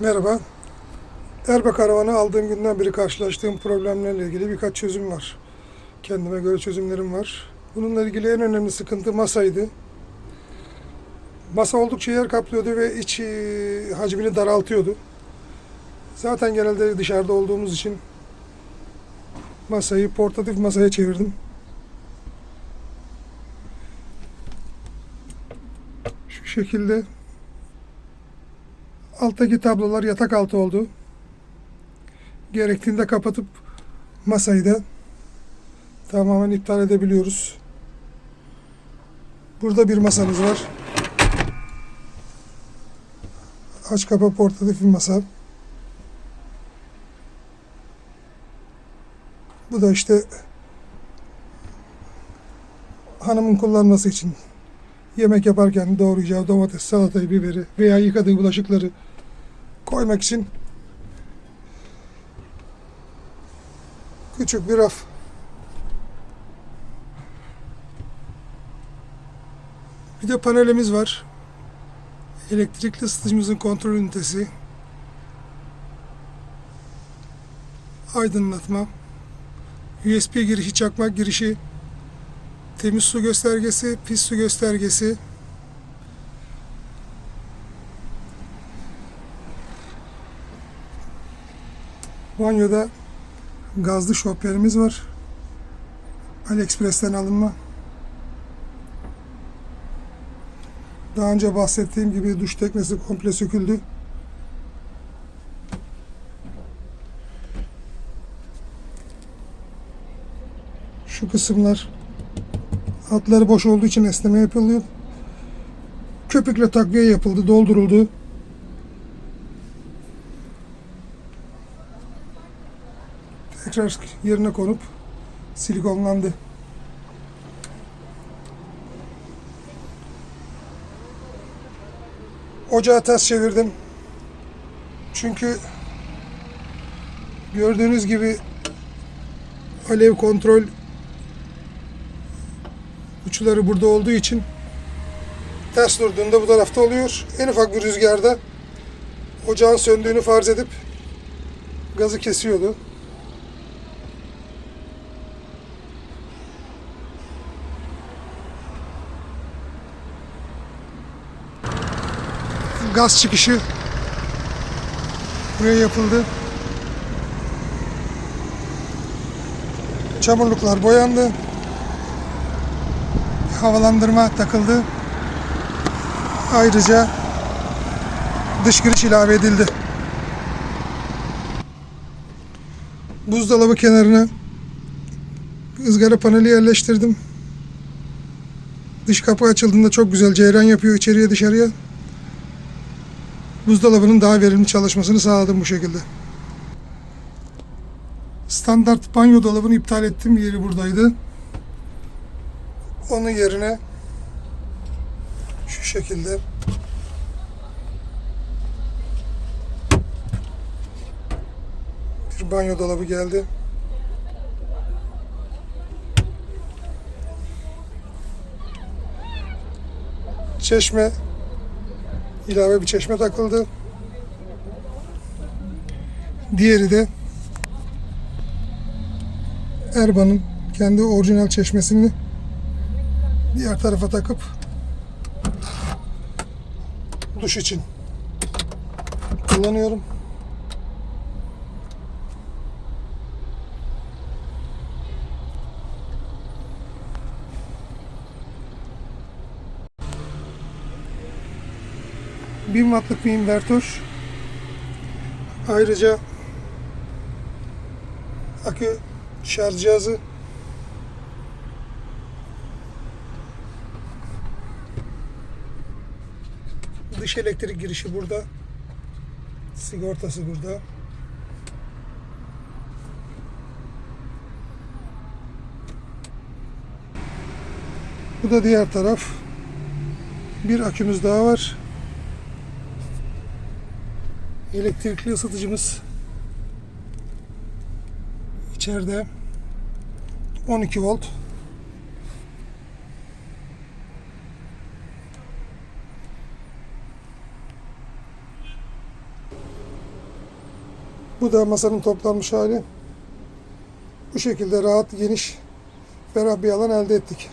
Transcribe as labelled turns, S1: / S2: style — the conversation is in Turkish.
S1: Merhaba. Erbe karavanı aldığım günden beri karşılaştığım problemlerle ilgili birkaç çözüm var. Kendime göre çözümlerim var. Bununla ilgili en önemli sıkıntı masaydı. Masa oldukça yer kaplıyordu ve iç e, hacmini daraltıyordu. Zaten genelde dışarıda olduğumuz için masayı portatif masaya çevirdim. Şu şekilde Alttaki tablolar yatak altı oldu. Gerektiğinde kapatıp masayı da tamamen iptal edebiliyoruz. Burada bir masamız var. Aç kapa portatif bir masa. Bu da işte hanımın kullanması için yemek yaparken doğrayacağı domates, salatayı, biberi veya yıkadığı bulaşıkları koymak için küçük bir raf. Bir de panelimiz var. Elektrikli ısıtıcımızın kontrol ünitesi. Aydınlatma. USB girişi, çakmak girişi. Temiz su göstergesi, pis su göstergesi. Banyoda gazlı şoperimiz var. AliExpress'ten alınma. Daha önce bahsettiğim gibi duş teknesi komple söküldü. Şu kısımlar altları boş olduğu için esneme yapılıyor. Köpükle takviye yapıldı, dolduruldu. Tekrar yerine konup silikonlandı. Ocağı ters çevirdim. Çünkü gördüğünüz gibi alev kontrol uçları burada olduğu için ters durduğunda bu tarafta oluyor. En ufak bir rüzgarda ocağın söndüğünü farz edip gazı kesiyordu. Gaz çıkışı buraya yapıldı. Çamurluklar boyandı. Havalandırma takıldı. Ayrıca dış giriş ilave edildi. Buzdolabı kenarına ızgara paneli yerleştirdim. Dış kapı açıldığında çok güzel ceyran yapıyor içeriye dışarıya buzdolabının daha verimli çalışmasını sağladım bu şekilde. Standart banyo dolabını iptal ettim. Yeri buradaydı. Onun yerine şu şekilde bir banyo dolabı geldi. Çeşme ilave bir çeşme takıldı. Diğeri de Erba'nın kendi orijinal çeşmesini diğer tarafa takıp duş için kullanıyorum. Bin wattlık bir invertör. Ayrıca akü şarj cihazı. Dış elektrik girişi burada. Sigortası burada. Bu da diğer taraf. Bir akümüz daha var elektrikli ısıtıcımız içeride 12 volt Bu da masanın toplanmış hali. Bu şekilde rahat, geniş, ferah bir alan elde ettik.